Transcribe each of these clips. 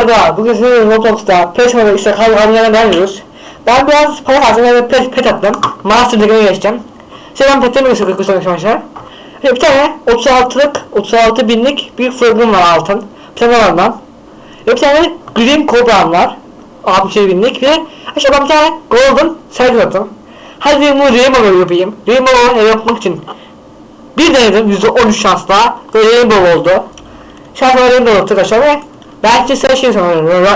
arada bugün size Roblox'ta pet olarak işte kalganlarına veriyoruz. Ben biraz para harcadım ve pet, pet attım. Master League'e geçeceğim. Size ben petlerimi göstermek arkadaşlar. Şimdi bir tane 36'lık 36 binlik bir fırgın var altın. Bir tane var lan. Bir tane Green Cobra'm var. 67 binlik ve işte ben bir tane Golden Cycle attım. Hadi ben bunu Rainbow yapayım. Rainbow yapmak için bir denedim %13 şansla ve Rainbow oldu. Şanslar Rainbow oldu arkadaşlar belki size şey sanıyorum.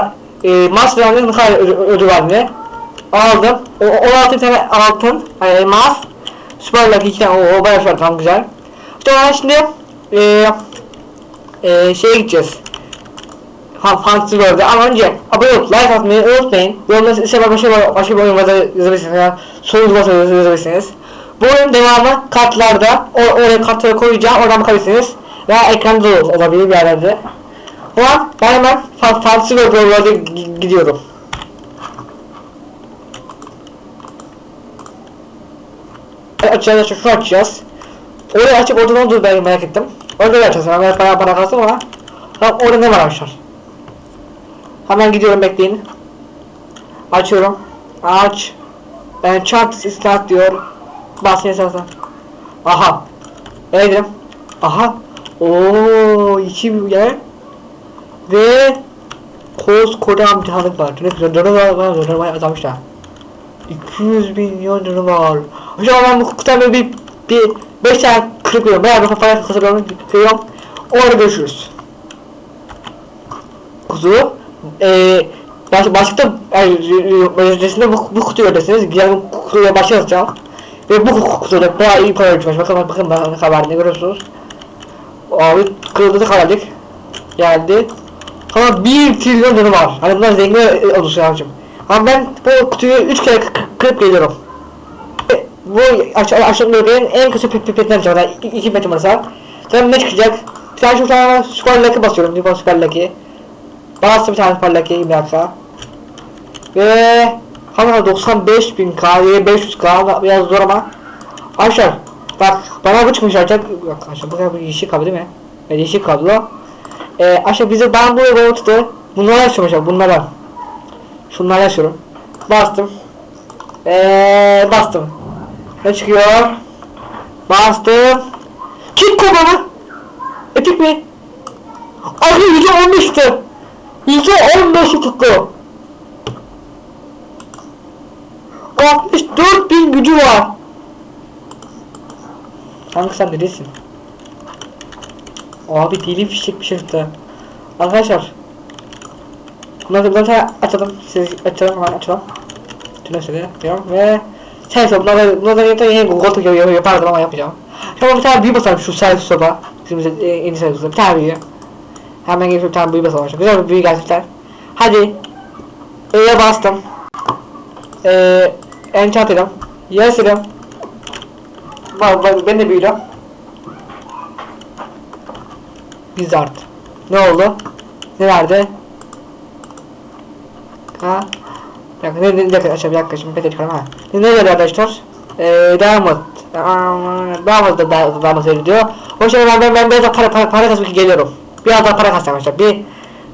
E, Master'ın ne kadar ödü- ödül var ne? Aldım. O, 16 tane altın, yani elmas. Süper Lucky 2 tane, o, o bayağı süper, tam güzel. Ben şimdi e, e, şeye gideceğiz. Fantasy World'e ama önce abone olup like atmayı unutmayın. Yorumlarda ise başka, başka bir oyunlarda yazabilirsiniz. Yani sorunuz varsa yazabilirsiniz. Bu oyun devamı kartlarda. O, oraya kartları koyacağım. Oradan bakabilirsiniz. Veya ekranda da olabilir bir yerlerde. Bu an hemen Fa- Fantasy World'e gi- gidiyorum. Açacağız, şunu açacağız. Orayı açıp orada ne olduğunu ben merak ettim. Orada da açacağız. Ben bana bana kalsın ama. Tamam orada ne var arkadaşlar? Hemen gidiyorum bekleyin. Açıyorum. Aç. Ben chart start diyor. Bas esasın. Aha. Neydim? Aha. Oo, iki yer. Ve koskocaman bir tanık var. Güzel dönü var. var dönü var azalmış da. 200 milyon dönü var. Hocam ben bu kutuda bir bir 5 tane kırık koyuyorum. Bayağı bir kafaya kısırıyorum. Koyuyorum. Orada görüşürüz kutu eee baş, yani, öncesinde bu, bu kutuyu ödesiniz. Bu kutuya başlayacağım. Ve bu kutuda bayağı iyi para ödeyeceğim. Bakın bakın bakın ne görüyorsunuz. Abi kırıldı karardık. Geldi. Ama 1 trilyon dönüm var. Hani bunlar zengin e, olursa yavrucuğum. Ama ben bu kutuyu 3 kere kı- kı- kırıp geliyorum. E, Bu aşağı aşağı bölgenin en kısa pipetten çıkacak. Yani 2 metre varsa. Sen ne çıkacak? Bir şu tane Super Lucky basıyorum. Bir Super Lucky. Bastı bir tane parlak bir dakika. Ve hala 95 bin K ve 500 K biraz zor ama Arkadaşlar bak bana bu çıkmış artık yok arkadaşlar bu kadar yeşil kablo değil mi? Yeşil kablo ee, Arkadaşlar bize ben bu robotu bunları açıyorum arkadaşlar bunlara Şunları açıyorum Bastım Eee bastım Ne çıkıyor? Bastım Kick koba mı? Epik mi? Abi %15'ti Yüzde on beşi tuttu. 64 bin gücü var. Kanka sen neresin? Abi deli fişek bir şey çıktı. Arkadaşlar. Bunları bunları açalım. Siz açalım hemen açalım. Tüm mesele diyorum ve sen sor bunları bunları yeter yine Google yapardım ama yapacağım. Şimdi bir tane büyü basalım şu servis soba. Bizim e, en iyi servis soba. Bir tane büyü. Hemen gelip bir tane büyü basalım. Güzel bir büyü gerçekten. Hadi. E'ye bastım. Eee enchant edelim. Yes edelim. Bak bak ben de büyüdüm. Wizard. Ne oldu? Ne verdi? Ha? Bir dakika, ne, ne, aşağı bir dakika şimdi pete çıkarım ha. Ne, ne dedi arkadaşlar? Eee Diamond. Diamond da Diamond veriyor diyor. O yüzden ben, ben, biraz daha para, para, para kasmak geliyorum. Biraz daha para kasacağım arkadaşlar. Bir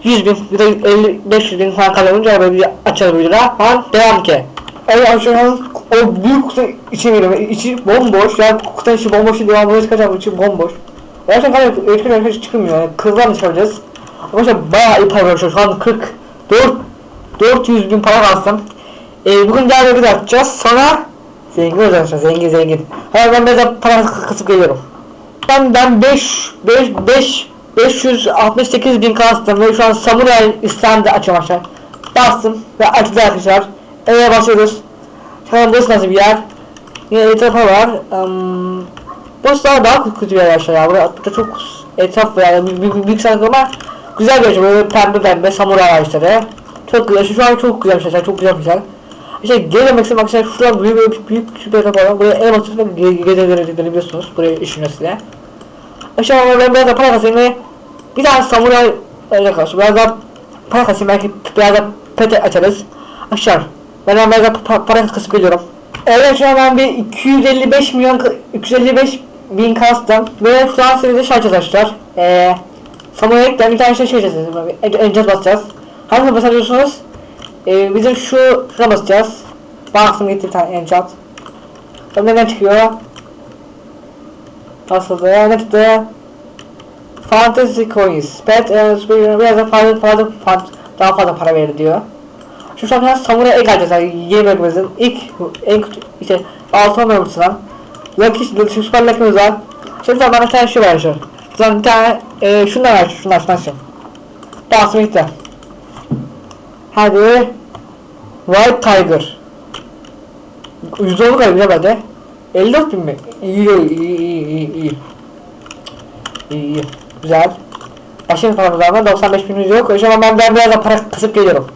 100 bin, bir de 50, 500 bin falan kazanınca böyle bir açalım bir lira falan devam ki. Evet an o büyük kutu içine giriyorum. İçi bomboş. Yani kutunun içi bomboş. Devamlı çıkacağım. içi bomboş. Yüzden kanka elektrik enerjisi çıkmıyor. Yani kızdan çıkaracağız. Arkadaşlar bayağı iyi para veriyor. Şu an 44 400 bin para bastım. Ee, bugün diğer bir atacağız. Sonra zengin olacağız. Zengin zengin. Hayır ben biraz para kısıp geliyorum. Ben ben 5 5 5 568 bin kastım ve şu an Samurai İslam'da açıyorum aşağı. Bastım ve açtı arkadaşlar. Eve basıyoruz. Şu an burası nasıl bir yer? Yine etrafa var. Um, burası daha, daha kötü bir yer ya. Burada, burada çok etraf yani büyük, büyük, büyük sanki ama güzel bir yer. Böyle pembe pembe samuray ağaçları. Çok güzel. Şu an çok güzel bir şey. Çok güzel bir şey. İşte gelemek istedim arkadaşlar. Şuradan büyük büyük büyük bir etraf var. Buraya en basitinde gezebiliyorsunuz. Buraya işiniyor size. Aşağı ben biraz daha para kasayım ve bir daha samuray öyle kalsın. Biraz daha para kasayım belki biraz daha pete açarız. Aşağı. Ben hemen biraz pa- para kasıp geliyorum. Evet şu an ben bir 255 milyon 255 bin kastım ve şu an size şey arkadaşlar. Eee Samuray'dan bir tane şey şey yapacağız. Encaz basacağız. Hangi basıyorsunuz? Ee, bizim şu şuna basacağız. Baksın gitti bir tane enchant. Önden çıkıyor. Basıldı. Ne çıktı? Fantasy Coins. Pet and Spirit biraz da fazla fazla fazla daha fazla para verir diyor. Şu an biraz Samurai Egg alacağız. Yani yeni bölümümüzün ilk en işte altın bölümümüzden. Lucky, şu süper Lucky'miz var. Şimdi bana tane şu var şu. Sonra bir tane e, şundan var şundan şundan şu. Basım gitti. Hadi. White Tiger. %10 galiba bende. 54 bin mi? İyi iyi iyi iyi iyi iyi. İyi iyi. Güzel. Bir paramız var mı? 95 binimiz yok. O zaman ben, ben biraz da para kısıp geliyorum.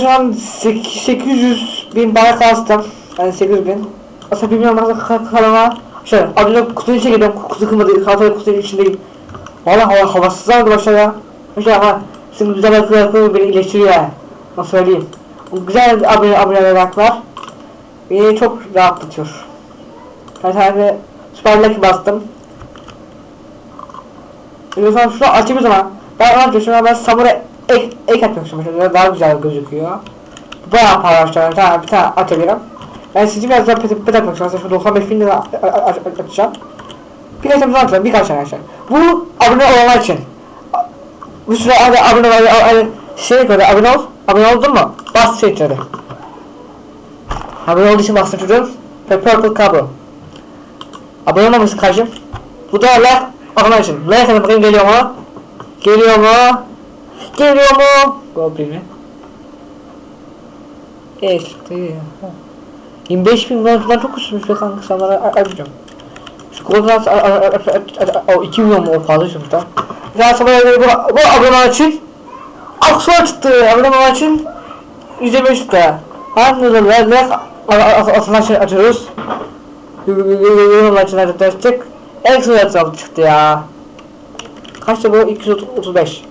Şu an 800 bin para kastım. Yani 800 bin. Aslında bilmiyorum nasıl kalama. Şöyle adını kutunun içine gidiyorum. Kutu kırmadı. Kağıtları kutunun içindeyim. Valla hava havasız arkadaşlar ya. Mesela ha. Şimdi güzel akıllı beni iyileştiriyor yani. Onu söyleyeyim. Güzel abone aboneler. Beni çok rahatlatıyor. Bir tane Süper Lucky bastım. Lütfen şunu açayım o zaman. Ben ne yapıyorum? Ben Samurai ek, ek yapıyorum şimdi. Daha güzel gözüküyor. Bayağı para. Tamam bir tane açabilirim. Ben sizi biraz daha atmak istiyorum. Şu 95 bin lira a- a- a- açacağım. Birkaç tane atacağım. Açacağım. Bu abone olanlar için. Bir süre hadi abone ol. Hadi şey koy. Abone ol. Abone oldun mu? Bas şey içeri. Abone olduğu için bastım çocuğum. Ve Purple Kablo. Abone olmamışsın kardeşim. Bu da like atmak için. Like atın bakayım geliyor mu? Geliyor mu? Geliyor mu? Goblin'i. Eşti. 25 bin dolar falan çok üstümüş be kanka sana açacağım. Şu Golden o 2 milyon mu o fazla sonuçta. Daha sonra bu, bu abone için Aksuar çıktı abone 125 çıktı. Anladım ben ne atından şey açıyoruz. Yorum açıdan destek. Ekstra çıktı ya. Kaçtı bu? 235.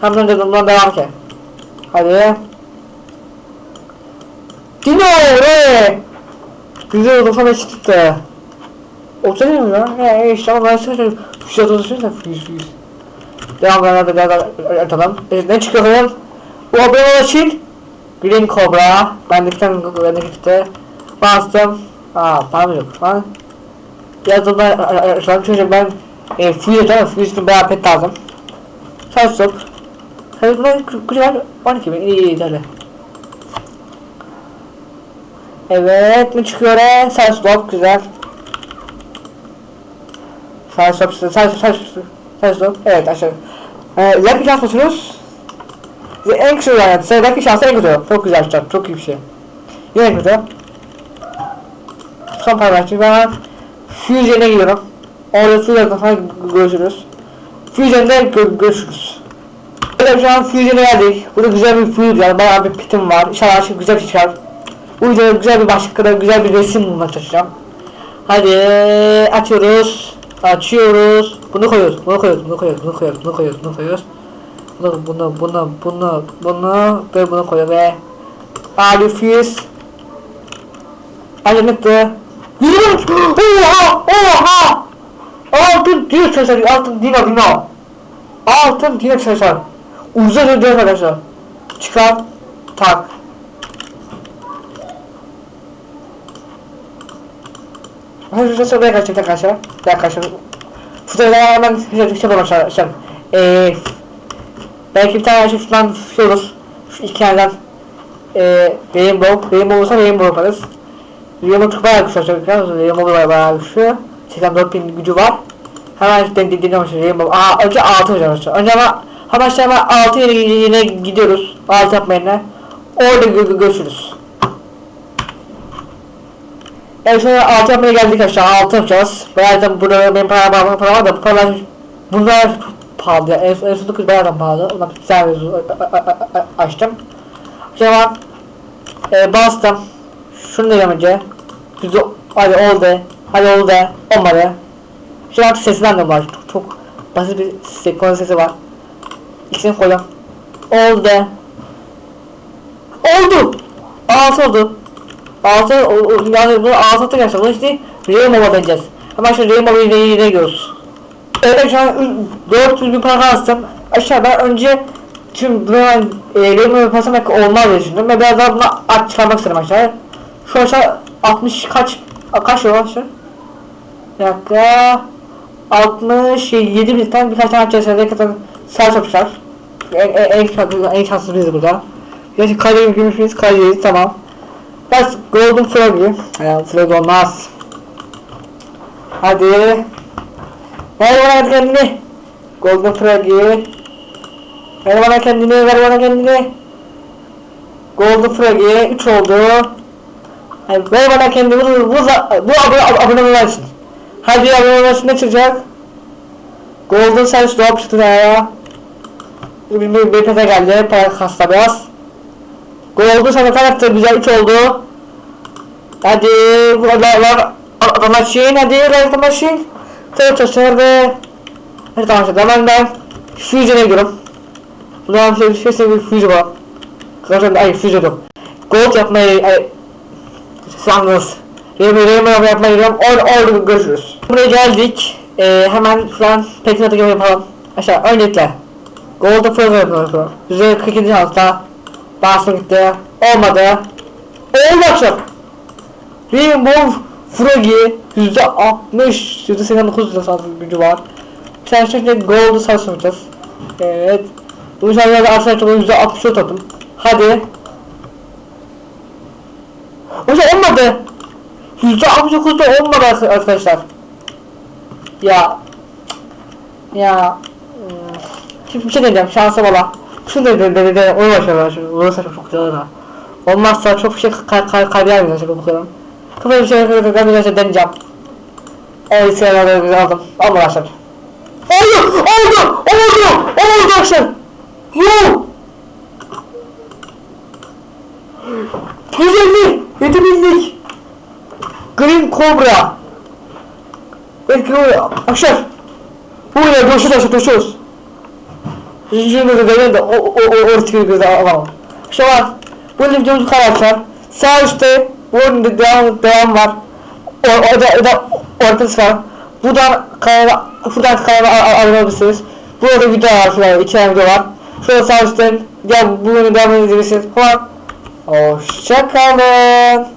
Tam önce bundan devam ki. Hadi. Dino re. Güzel 95 çıktı. Otur mu lan? Ya işte ama ben dolaşıyor da füze füze. Devam devam devam tamam. E, ne çıkıyor falan? Bu abone için Green Cobra. Ben ben de gitti. Bastım. Aa param yok falan. Yazdım ben an çocuğum ben e, füze tamam için bayağı pet lazım. Hayır bunlar güzel 12 bin iyi iyi hadi. Evet mi çıkıyor e? Sağ stop güzel. Sağ stop sağ sağ sağ sağ stop. Evet aşağı. Ee, Lucky şans basıyoruz. Ve en kısa yani. Sen Lucky şansı en kötü. Çok güzel start. Çok iyi bir şey. Yine kötü. Son paylaşım ben Fusion'e gidiyorum. Orada Fusion'da falan görüşürüz. Fusion'da gö görüşürüz. Evet şu an Fusion'a geldik. Burada güzel bir Fusion yani bayağı bir pitim var. İnşallah şimdi güzel bir şey çıkar. Bu videoda güzel bir başlıkta güzel bir resim bulmaya çalışacağım. Hadi açıyoruz. Açıyoruz. Bunu koyuyoruz. Bunu koyuyoruz. Bunu koyuyoruz. Bunu koyuyoruz. Bunu koyuyoruz. Bunu koyuyoruz. Bunu bunu bunu bunu bunu ve bunu koyuyor ve Ali Fuse Ali Mutlu Yürü! Oha! Oha! Altın diyor çalışan altın dino dino Altın dino çalışan Uzun ödüyor arkadaşlar Çıkar Tak Arkadaşlar şuraya kaçacak arkadaşlar Arkadaşlar Fotoğrafı hemen şey şey arkadaşlar Eee Belki bir tane şey falan şey Şu iki Eee Rainbow Rainbow Rainbow yaparız. Rainbow çok bayağı güçlü arkadaşlar Rainbow bayağı, bayağı güçlü. 84 bin gücü var. Hemen den dinlemiş Rainbow. Aa önce 6 hocam arkadaşlar Önce ama işte hemen 6 yine, yine gidiyoruz. 6 yapma yerine. Orada gö Evet sonra 6 yapmaya geldik aşağı 6 yapacağız. Bayağı da burada benim para var para var da bu paralar bunlar pahalı ya. En, en son 9 bayağı da pahalı. Ondan bir tane açtım. Zaman e, bastım. Şunu da önce. Yüzde hadi oldu. Hadi oldu. Olmadı. Şu an sesinden de var. Çok, çok basit bir ses, sesi var. İkisini koydum. Oldu. Oldu. Altı oldu. Altı, yani bunu altı atı gerçekten. Bunu işte Rainbow'a deneyeceğiz. Hemen şu yine yine gidiyoruz. Evet şu an 400 bin para kastım. Aşağı ben önce bunu ben e, benim yapasam belki olmaz diye düşündüm ve biraz daha buna at çıkarmak istedim aşağıya. Şu aşağı 60 kaç kaç euro aşağı? Bir dakika. 67 bin tane birkaç tane atacağız. Ne kadar sağ yapacağız. En, en, en, şanslı, en şanssız biziz burada. Gerçi kaleci gümüş miyiz? Kaleciyiz tamam. Bas Golden Froggy. Yani Froggy olmaz. Hadi. Ver bana kendini. Golden Froggy. Ver bana kendini, ver bana kendini. Golden Froggy 3 oldu. Hadi ver bana kendini, bu, bu, bu, abone, abone olmak için. Hadi abone olmak için ne çıkacak? Golden Sense Drop çıktı ya. Bir bir BPT geldi, para kasta biraz. Golden Sense karakter güzel 3 oldu. Hadi, bu adamlar, machine, hadi, adamlar. Çok çalışır ve... Hadi tamam, işte, hemen ben Fusion'a gidiyorum. Ulan şey şey şey füze var. Zaten ay füze yok. Gold yapmayı ay sandınız. Remi Remi yapmayı gidiyorum. Or orada görüşürüz. Buraya geldik. Ee, hemen şu an Pekinat'ı gibi yapalım. Aşağı öncelikle. Gold'da fırla yapıyoruz. Güzel 42. hafta. Bastım gitti. Olmadı. Oldu akşam. Rainbow Froggy %60 %89 %89 gücü var. Şimdi Gold'u sarsmayacağız. Evet. Bu sefer de Arsenal topu %60 oturdum. Hadi. Hocam olmadı. %69'da olmadı arka- arkadaşlar. Ya. Ya. Hmm. Şimdi bir şey diyeceğim şansa bala. Şunu da dedi dedi onu başarılar şimdi. Olursa çok güzel da. Olmazsa çok şey kay kay kaybeder şimdi bu kadar. Kafayı bir şey ben bir şey deneyeceğim. O isimleri aldım. Al başlar. Oldu! Oldu! Oldu! Oldu arkadaşlar! Yoo! Güzellik! Yetebildik! Green Cobra! Belki o arkadaşlar! Bu ile görüşürüz arkadaşlar görüşürüz! De deneyin de o o o ortaya göze alalım. İşte var. Bu videomuz arkadaşlar. Sağ üstte bu oyunda devam, devam var. O, o da, o da ortası var. Buradan kanala, buradan kanala abone olabilirsiniz. Burada video var şurada, iki tane video var. Şurada sağ üstten, diğer bu bölümü devam edebilirsiniz. Hoşçakalın.